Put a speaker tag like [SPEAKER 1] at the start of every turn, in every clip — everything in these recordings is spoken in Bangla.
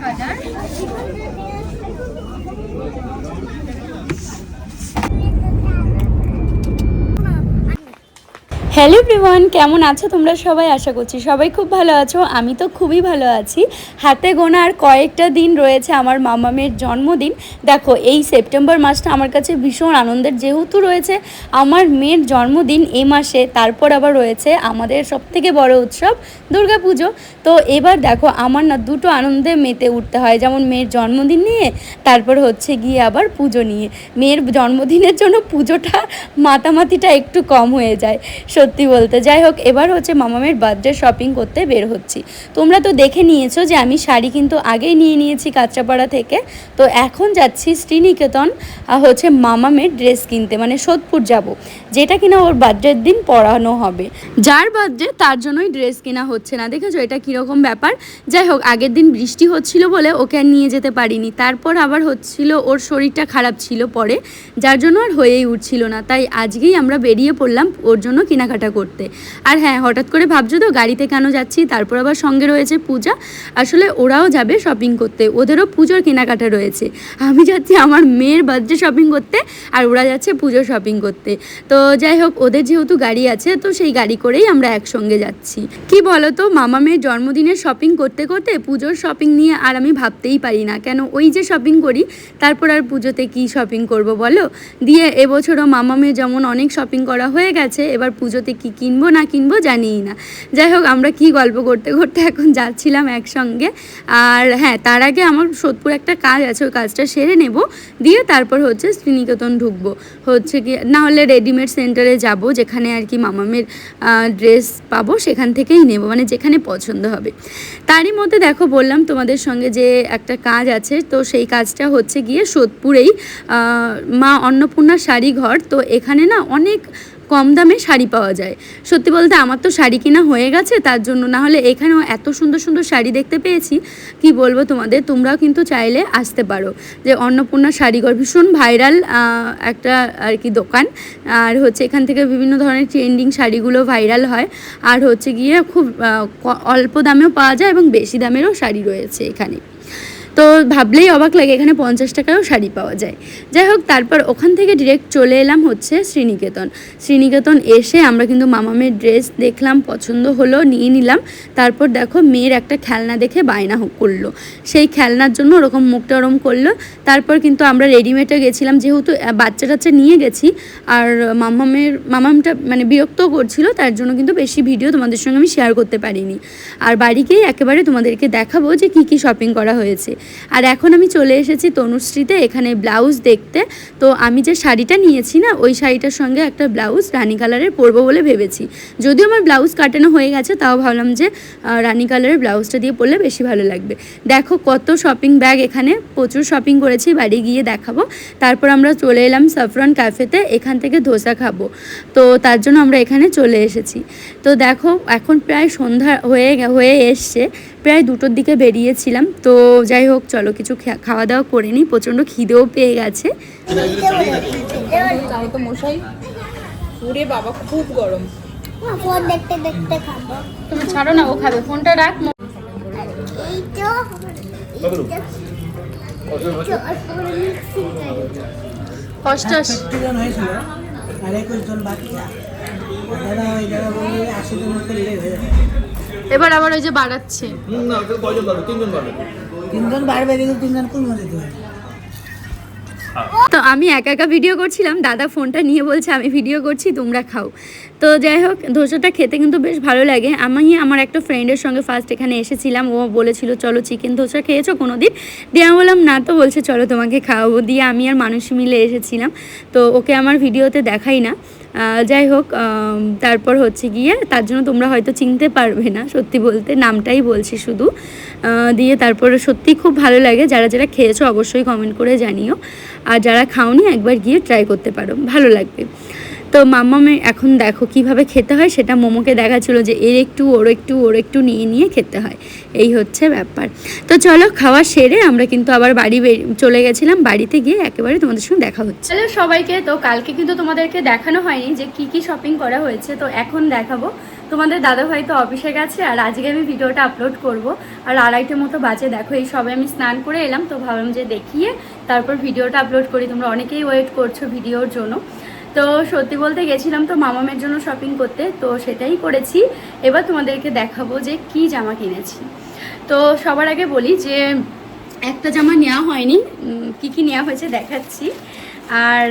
[SPEAKER 1] kadar.
[SPEAKER 2] হ্যালো এভরিওয়ান, কেমন আছো তোমরা সবাই? আশা করছি সবাই খুব ভালো আছো। আমি তো খুবই ভালো আছি। হাতে গোনা আর কয়েকটা দিন রয়েছে আমার মামামের জন্মদিন। দেখো, এই সেপ্টেম্বর মাসটা আমার কাছে ভীষণ আনন্দের যেহেতু রয়েছে, আমার মেয়ের জন্মদিন এই মাসে, তারপর আবার রয়েছে আমাদের সবথেকে বড় উৎসব, দুর্গাপুজো। তো এবার দেখো, আমার না দুটো আনন্দে মেতে উঠতে হয়। যেমন মেয়ের জন্মদিন নিয়ে, তারপর হচ্ছে গিয়ে আবার পুজো নিয়ে। মেয়ের জন্মদিনের জন্য পুজোটা মাতামাতিটা একটু কম হয়ে যায়। সত্যি বলতে। যাই হোক, এবার হচ্ছে মামামের বার্থডে শপিং করতে বের হচ্ছি। তোমরা তো দেখে নিয়েছো যে আমি শাড়ি কিন্তু আগেই নিয়ে নিয়েছি কাঁচরাপাড়া থেকে। তো এখন যাচ্ছি শ্রীনিকেতন হচ্ছে মামামের ড্রেস কিনতে মানে সোদপুর যাব। যেটা কিনা ওর বার্থডের দিন পরানো হবে। যার বার্থডে তার জন্যই ড্রেস কেনা হচ্ছে না, দেখেছ? এটা কীরকম ব্যাপার? যাই হোক, আগের দিন বৃষ্টি হচ্ছিল বলে ওকে আর নিয়ে যেতে পারিনি। তারপর আবার হচ্ছিল, ওর শরীরটা খারাপ ছিল পরে, যার জন্য আর হয়েই উঠছিল না। তাই আজকেই আমরা বেরিয়ে পড়লাম ওর জন্য কেনাকাটা করতে। আর হ্যাঁ হঠাৎ করে ভাবছ তো, গাড়িতে কেন যাচ্ছি? তারপর আবার সঙ্গে রয়েছে পূজা। আসলে ওরাও যাবে শপিং করতে। ওদেরও পুজোর কেনাকাটা রয়েছে। আমি যাচ্ছি আমার মেয়ের বার্থডে শপিং করতে, আর ওরা যাচ্ছে পুজো শপিং করতে। তো যাই হোক, ওদের যেহেতু গাড়ি আছে, তো সেই গাড়ি করেই আমরা একসঙ্গে যাচ্ছি। কি বলো তো মামা মেয়ের জন্মদিনের শপিং করতে করতে পুজোর শপিং নিয়ে আর আমি ভাবতেই পারি না। কেন, ওই যে শপিং করি, তারপর আর পুজোতে কি শপিং করব বলো? দিয়ে এবছরও মামা মেয়ে যেমন অনেক শপিং করা হয়ে গেছে, এবার পুজোতে কি কিনবো না কিনবো জানিই না। যাই হোক, আমরা কি গল্প করতে করতে এখন যাচ্ছিলাম একসঙ্গে। আর হ্যাঁ তার আগে আমার সোদপুর একটা কাজ আছে, ওই কাজটা সেরে নেব। দিয়ে তারপর হচ্ছে শ্রীনিকেতন ঢুকবো। হচ্ছে কি, না হলে রেডিমেড সেন্টারে যাব, যেখানে আর কি মামামের ড্রেস পাবো, সেখান থেকেই নেব মানে যেখানে পছন্দ হবে। তারই মধ্যে দেখো বললাম তোমাদের সঙ্গে যে একটা কাজ আছে, তো সেই কাজটা হচ্ছে গিয়ে সোদপুরেই মা অন্নপূর্ণা শাড়ি ঘর তো এখানে না অনেক কম দামে শাড়ি পাওয়া যায়। সত্যি বলতে আমার তো শাড়ি কিনা হয়ে গেছে, তার জন্য না হলে এখানেও এত সুন্দর সুন্দর শাড়ি দেখতে পেয়েছি, কি বলব তোমাদের, তোমরাও কিন্তু চাইলে আসতে পারো। যে অন্নপূর্ণা শাড়িঘর ভীষণ ভাইরাল একটা আর কি দোকান, আর হচ্ছে এখান থেকে বিভিন্ন ধরনের ট্রেন্ডিং শাড়িগুলো ভাইরাল হয়, আর হচ্ছে গিয়ে খুব অল্প দামেও পাওয়া যায় এবং বেশি দামেরও শাড়ি রয়েছে এখানে। তো ভাবলেই অবাক লাগে, এখানে পঞ্চাশ টাকায়ও শাড়ি পাওয়া যায়। যাই হোক, তারপর ওখান থেকে ডিরেক্ট চলে এলাম হচ্ছে শ্রীনিকেতন। শ্রীনিকেতন এসে আমরা কিন্তু মামামের ড্রেস দেখলাম, পছন্দ হলো, নিয়ে নিলাম। তারপর দেখো মেয়ের একটা খেলনা দেখে বায়না করল। সেই খেলনার জন্য ওরকম মুখটা ওরম করল। তারপর কিন্তু আমরা রেডিমেডে গেছিলাম, যেহেতু বাচ্চা টাচ্চা নিয়ে গেছি। আর মামামের, মামামটা মানে বিরক্ত করছিল, তার জন্য কিন্তু বেশি ভিডিও তোমাদের সঙ্গে আমি শেয়ার করতে পারিনি। আর বাড়ি গিয়ে একেবারে তোমাদেরকে দেখাবো যে কি কি শপিং করা হয়েছে। আর এখন আমি চলে এসেছি তনুশ্রীতে এখানে ব্লাউজ দেখতে। তো আমি যে শাড়িটা নিয়েছি না, ওই শাড়িটার সঙ্গে একটা ব্লাউজ রানী কালারের পরবো বলে ভেবেছি। যদিও আমার ব্লাউজ কাটানো হয়ে গেছে, তাও ভাবলাম যে রানী কালারের ব্লাউজটা দিয়ে পরলে বেশি ভালো লাগবে। দেখো কত শপিং ব্যাগ এখানে, প্রচুর শপিং করেছি, বাড়ি গিয়ে দেখাবো। তারপর আমরা চলে এলাম সাফরন ক্যাফেতে এখান থেকে ধোসা খাব। তো তার জন্য আমরা এখানে চলে এসেছি। তো দেখো, এখন প্রায় সন্ধ্যা হয়ে হয়ে এসছে। প্রায় দুটোর দিকে বেরিয়েছিলাম। তো যাই হোক চলো কিছু খাওয়া দাওয়া করে নিই। প্রচণ্ড খিদেও পেয়ে গেছে।
[SPEAKER 1] তাও তো মশাই। ওরে বাবা খুব গরম।
[SPEAKER 3] ফোন দেখতে দেখতে খাব।
[SPEAKER 2] তুমি ছাড়ো না ও খাবে। ফোনটা রাখ
[SPEAKER 3] এই তো
[SPEAKER 2] অষ্টাশি
[SPEAKER 4] জন হয়েছিল। আর একুশ জন বাকি। দাদা ওই দাদা বললে আশি জন করলে হয়ে যাবে।
[SPEAKER 2] এবার আবার ওই যে বাড়াচ্ছে।
[SPEAKER 4] তিনজন বাড়বে। কিন্তু তিনজন কোন দিতে হবে?
[SPEAKER 2] তো আমি একা একা ভিডিও করছিলাম দাদা ফোনটা নিয়ে বলছে আমি ভিডিও করছি তোমরা খাও। তো যাই হোক ধোসাটা খেতে কিন্তু বেশ ভালো লাগে। আমি আমার একটা ফ্রেন্ডের সঙ্গে ফার্স্ট এখানে এসেছিলাম ও বলেছিল চলো চিকেন ধোসা খেয়েছো কোনো দিন দিয়ে আমি বললাম না তো বলছে চলো তোমাকে খাওয়াবো। দিয়ে আমি আর মানুষ মিলে এসেছিলাম। তো ওকে আমার ভিডিওতে দেখাই না। যাই হোক তারপর হচ্ছে গিয়ে তার জন্য তোমরা হয়তো চিনতে পারবে না, সত্যি বলতে নামটাই বলছি শুধু। দিয়ে তারপরে সত্যি খুব ভালো লাগে, যারা যারা খেয়েছো অবশ্যই কমেন্ট করে জানিও। আর যারা খাওনি একবার গিয়ে ট্রাই করতে পারো, ভালো লাগবে। তো মাম্মামে এখন দেখো কীভাবে খেতে হয়। সেটা মোমোকে দেখাচ্ছিল যে এর একটু, ওর একটু ওর একটু নিয়ে নিয়ে খেতে হয়। এই হচ্ছে ব্যাপার। তো চলো খাওয়া সেরে আমরা কিন্তু আবার বাড়ি চলে গেছিলাম। বাড়িতে গিয়ে একেবারে তোমাদের সঙ্গে দেখা হচ্ছে। হ্যালো সবাইকে, তো কালকে কিন্তু তোমাদেরকে দেখানো হয়নি যে কি কি শপিং করা হয়েছে। তো এখন দেখাবো। তোমাদের দাদাভাই তো অফিসে গেছে আর আজকে আমি ভিডিওটা আপলোড করব। আর আড়াইটে মতো বাজে। দেখো এই সবে আমি স্নান করে এলাম। তো ভাবলাম যে দেখিয়ে তারপর ভিডিওটা আপলোড করি। তোমরা অনেকেই ওয়েট করছ ভিডিওর জন্য। তো সত্যি বলতে গেছিলাম তো মামামের জন্য শপিং করতে, তো সেটাই করেছি। এবার তোমাদেরকে দেখাবো যে কি জামা কিনেছি। তো সবার আগে বলি যে একটা জামা নেওয়া হয়নি কি কি নেওয়া হয়েছে দেখাচ্ছি। আর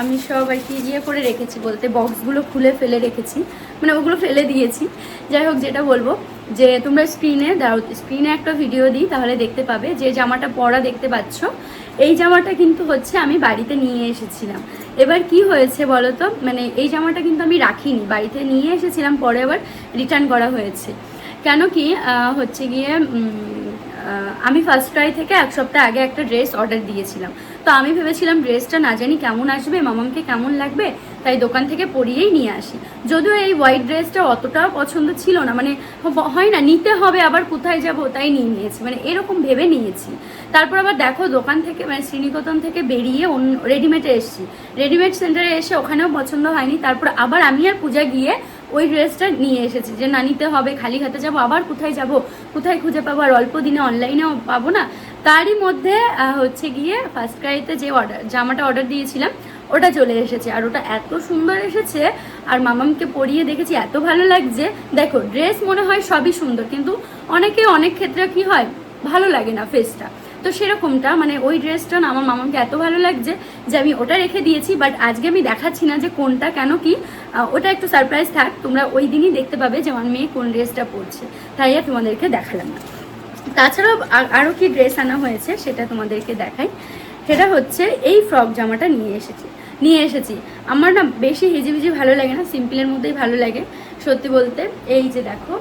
[SPEAKER 2] আমি সব আর কি ইয়ে করে রেখেছি বলতে বক্সগুলো খুলে ফেলে রেখেছি মানে ওগুলো ফেলে দিয়েছি। যাই হোক, যেটা বলব যে তোমরা স্ক্রিনে দাও স্ক্রিনে একটা ভিডিও দিই, তাহলে দেখতে পাবে যে জামাটা পরা দেখতে পাচ্ছ। এই জামাটা কিন্তু হচ্ছে আমি বাড়িতে নিয়ে এসেছিলাম। এবার কি হয়েছে বলো তো মানে এই জামাটা কিন্তু আমি রাখিনি, বাড়িতে নিয়ে এসেছিলাম, পরে আবার রিটার্ন করা হয়েছে। কেন কি হচ্ছে গিয়ে আমি ফার্স্ট ক্রাই থেকে এক সপ্তাহ আগে একটা ড্রেস অর্ডার দিয়েছিলাম। তো আমি ভেবেছিলাম ড্রেসটা না জানি কেমন আসবে, মামামকে কেমন লাগবে তাই দোকান থেকে পরিয়েই নিয়ে আসি। যদিও এই হোয়াইট ড্রেসটা অতটাও পছন্দ ছিল না মানে হয় না, নিতে হবে, আবার কোথায় যাব তাই নিয়ে নিয়েছি মানে এরকম ভেবে নিয়েছি। তারপর আবার দেখো দোকান থেকে মানে শ্রীনিকেতন থেকে বেরিয়ে রেডিমেডে এসেছি। রেডিমেড সেন্টারে এসে ওখানেও পছন্দ হয়নি, তারপর আবার আমি আর পূজা গিয়ে ওই ড্রেসটা নিয়ে এসেছি, যে না, নিতে হবে, খালি হাতে যাব, আবার কোথায় যাব, কোথায় খুঁজে পাবো, আর অল্প দিনে অনলাইনেও পাবো না। তারই মধ্যে হচ্ছে গিয়ে ফার্স্ট ক্রাইতে যে অর্ডার জামাটা অর্ডার দিয়েছিলাম ওটা চলে এসেছে। আর ওটা এত সুন্দর এসেছে, আর মামামকে পরিয়ে দেখেছি, এত ভালো লাগছে। দেখো ড্রেস মনে হয় সবই সুন্দর, কিন্তু অনেকে অনেক ক্ষেত্রে কি হয়, ভালো লাগে না ফেসটা তো সেরকমটা মানে ওই ড্রেসটা না, আমার মামাকে এত ভালো লাগছে যে আমি ওটা রেখে দিয়েছি বাট আজকে আমি দেখাচ্ছি না যে কোনটা কেন কি। ওটা একটু সারপ্রাইজ থাক, তোমরা ওই দিনই দেখতে পাবে যে আমার মেয়ে কোন ড্রেসটা পরছে। তাই আর তোমাদেরকে দেখালাম না। তাছাড়াও আরও কি ড্রেস আনা হয়েছে, সেটা তোমাদেরকে দেখাই। সেটা হচ্ছে এই ফ্রক জামাটা নিয়ে এসেছি। নিয়ে এসেছি। আমার না বেশি হিজিবিজি ভালো লাগে না, সিম্পলের মধ্যেই ভালো লাগে। সত্যি বলতে, এই যে দেখো।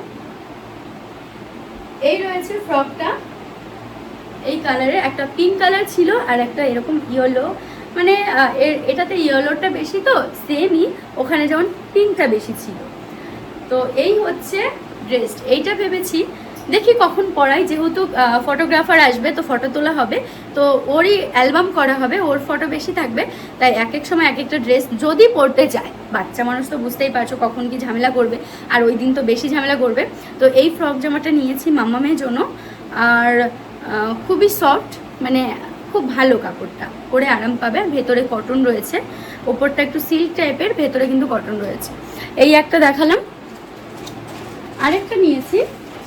[SPEAKER 2] এই রয়েছে ফ্রকটা। এই কালারের একটা পিঙ্ক কালার ছিল আর একটা এরকম ইয়েলো। মানে এটাতে ইয়েলোটা বেশি তো সেমই ওখানে যেমন পিঙ্কটা বেশি ছিল। তো এই হচ্ছে ড্রেস, এইটা ভেবেছি। দেখি কখন পড়াই যেহেতু ফটোগ্রাফার আসবে, তো ফটো তোলা হবে। তো ওরই অ্যালবাম করা হবে, ওর ফটো বেশি থাকবে। তাই এক এক সময় এক একটা ড্রেস যদি পড়তে যায়, বাচ্চা মানুষ তো বুঝতেই পারছ কখন কি ঝামেলা করবে, আর ওই দিন তো বেশি ঝামেলা করবে। তো এই ফ্রক জামাটা নিয়েছি মাম্মামের জন্য, আর খুবই সফট মানে খুব ভালো কাপড়টা। পরে আরাম পাবে ভেতরে কটন রয়েছে। ওপরটা একটু সিল্ক টাইপের ভেতরে কিন্তু কটন রয়েছে। এই একটা দেখালাম। আরেকটা নিয়েছি,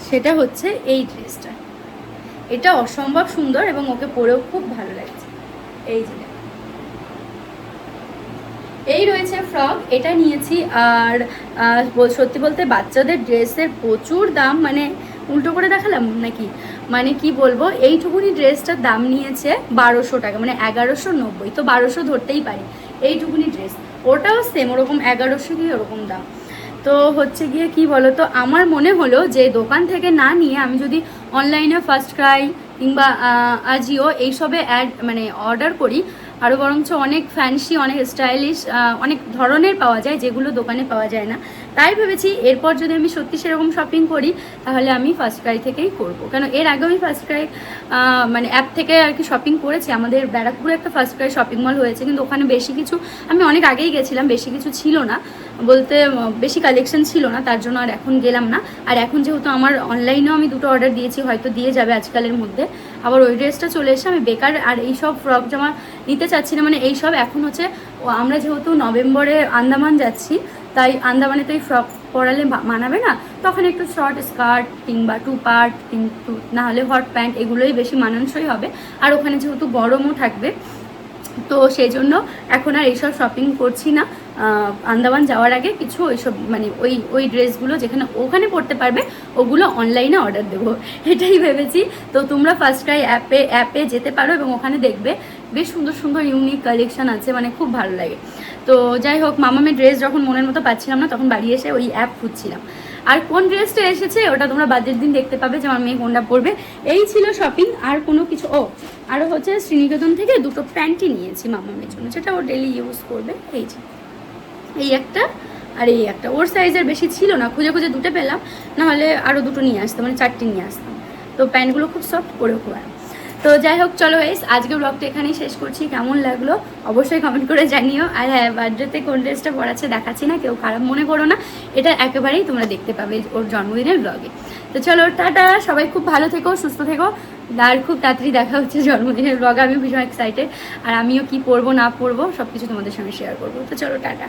[SPEAKER 2] সেটা হচ্ছে এই ড্রেসটা এটা অসম্ভব সুন্দর এবং ওকে পরেও খুব ভালো লাগছে। এই যে এই রয়েছে ফ্রক, এটা নিয়েছি আর সত্যি বলতে বাচ্চাদের ড্রেসের প্রচুর দাম মানে উল্টো করে দেখালাম নাকি? মানে কি বলব, এইটুকুনি ড্রেসটার দাম নিয়েছে বারোশো টাকা মানে এগারোশো নব্বই, তো বারোশো ধরতেই পারি। এইটুকুনি ড্রেস, ওটাও সেম ওরকম এগারোশো কি ওরকম দাম। তো হচ্ছে গিয়ে কি বলো তো আমার মনে হলো যে দোকান থেকে না নিয়ে আমি যদি অনলাইনে ফার্স্ট ক্রাই কিংবা আজিও এইসবে অ্যাড মানে অর্ডার করি। আরও বরঞ্চ অনেক ফ্যান্সি অনেক স্টাইলিশ অনেক ধরনের পাওয়া যায় যেগুলো দোকানে পাওয়া যায় না। তাই ভেবেছি এরপর যদি আমি সত্যি সেরকম শপিং করি, তাহলে আমি ফার্স্ট ক্রাই থেকেই করব। কেন, এর আগেও আমি ফার্স্ট ক্রাই মানে অ্যাপ থেকে আর কি শপিং করেছি। আমাদের ব্যারাকপুরে একটা ফার্স্ট ক্রাই শপিং মল হয়েছে, কিন্তু ওখানে বেশি কিছু, আমি অনেক আগেই গেছিলাম, বেশি কিছু ছিল না। বলতে বেশি কালেকশন ছিল না, তার জন্য আর এখন গেলাম না। আর এখন যেহেতু আমার অনলাইনেও আমি দুটো অর্ডার দিয়েছি, হয়তো দিয়ে যাবে আজকালের মধ্যে। আবার ওই ড্রেসটা চলে এসে আমি বেকার, আর এই সব ফ্রক জামা নিতে চাচ্ছি না। মানে এই সব এখন হচ্ছে আমরা যেহেতু নভেম্বরে আন্দামান যাচ্ছি তাই আন্দামানে তো এই ফ্রক পরালে মানাবে না? তখন একটু শর্ট স্কার্ট কিংবা টু পার্ট কিন্তু না হলে হট প্যান্ট এগুলোই বেশি মানানসই হবে। আর ওখানে যেহেতু গরমও থাকবে, তো সেই জন্য এখন আর এইসব শপিং করছি না। আন্দামান যাওয়ার আগে কিছু ওইসব মানে ওই ওই ড্রেসগুলো যেখানে ওখানে পড়তে পারবে, ওগুলো অনলাইনে অর্ডার দেবো। এটাই ভেবেছি। তো তোমরা ফার্স্ট ক্রাই অ্যাপে অ্যাপে যেতে পারো এবং ওখানে দেখবে বেশ সুন্দর সুন্দর ইউনিক কালেকশন আছে মানে খুব ভালো লাগে। তো যাই হোক মামামের ড্রেস যখন মনের মতো পাচ্ছিলাম না, তখন বাড়ি এসে ওই অ্যাপ খুঁজছিলাম। আর কোন ড্রেসটা এসেছে, ওটা তোমরা বাজের দিন দেখতে পাবে যে আমার মেয়ে কোনটা পরবে। এই ছিল শপিং আর কোনো কিছু, ও আরও হচ্ছে শ্রীনিকেতন থেকে দুটো প্যান্টই নিয়েছি মামামের জন্য, যেটা ও ডেলি ইউজ করবে, এই যে। এই একটা, আর এই একটা। ওর সাইজের বেশি ছিল না, খুঁজে খুঁজে দুটো পেলাম, নাহলে আরও দুটো নিয়ে আসতাম মানে চারটে নিয়ে আসতাম। তো প্যান্টগুলো খুব সফট করে খুব আরাম। তো যাই হোক, চলো এস আজকে ব্লগটা এখানেই শেষ করছি। কেমন লাগল অবশ্যই কমেন্ট করে জানিও। আর হ্যাঁ বার্থডেতে কোন ড্রেসটা পড়াচ্ছে দেখাচ্ছি না, কেউ খারাপ মনে করো না। এটা একেবারেই তোমরা দেখতে পাবে ওর জন্মদিনের ব্লগে তো চলো, টাটা। সবাই খুব ভালো থেকো, সুস্থ থেকো। আর খুব তাড়াতাড়ি দেখা হচ্ছে জন্মদিনের ব্লগে আমি ভীষণ এক্সাইটেড আর আমিও কি পরবো, না পরবো সব কিছু তোমাদের সঙ্গে শেয়ার করব। তো চলো, টাটা।